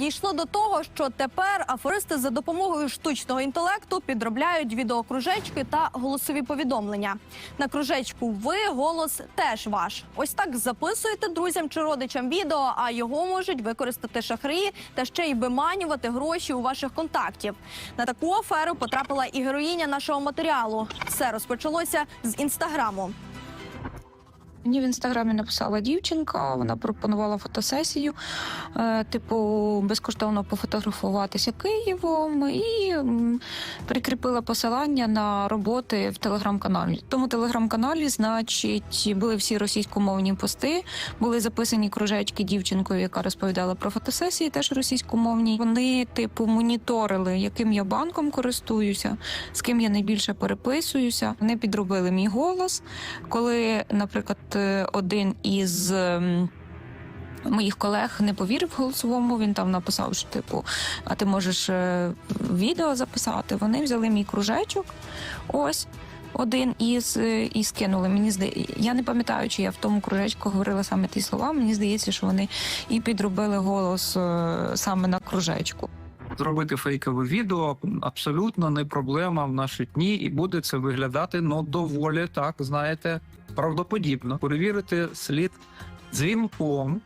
дійшло до того, що тепер аферисти за допомогою штучного інтелекту підробляють відеокружечки та голосові повідомлення. На кружечку ви голос теж ваш. Ось так записуєте друзям чи родичам відео, а його можуть використати шахраї та ще й виманювати гроші у ваших контактів. На таку аферу потрапила і героїня нашого матеріалу. Все розпочалося з інстаграму. Мені в інстаграмі написала дівчинка, вона пропонувала фотосесію, е, типу, безкоштовно пофотографуватися Києвом і прикріпила посилання на роботи в телеграм-каналі. В тому телеграм-каналі, значить, були всі російськомовні пости, були записані кружечки дівчинкою, яка розповідала про фотосесії, теж російськомовні. Вони, типу, моніторили, яким я банком користуюся, з ким я найбільше переписуюся. Вони підробили мій голос коли, наприклад, один із ем, моїх колег не повірив голосовому, він там написав, що типу, а ти можеш е, відео записати. Вони взяли мій кружечок. Ось. Один із е, і скинули. Мені здається, я не пам'ятаю, чи я в тому кружечку говорила саме ті слова. Мені здається, що вони і підробили голос е, саме на кружечку. Зробити фейкове відео абсолютно не проблема в наші дні, і буде це виглядати ну доволі так, знаєте, правдоподібно. Перевірити слід дзвінком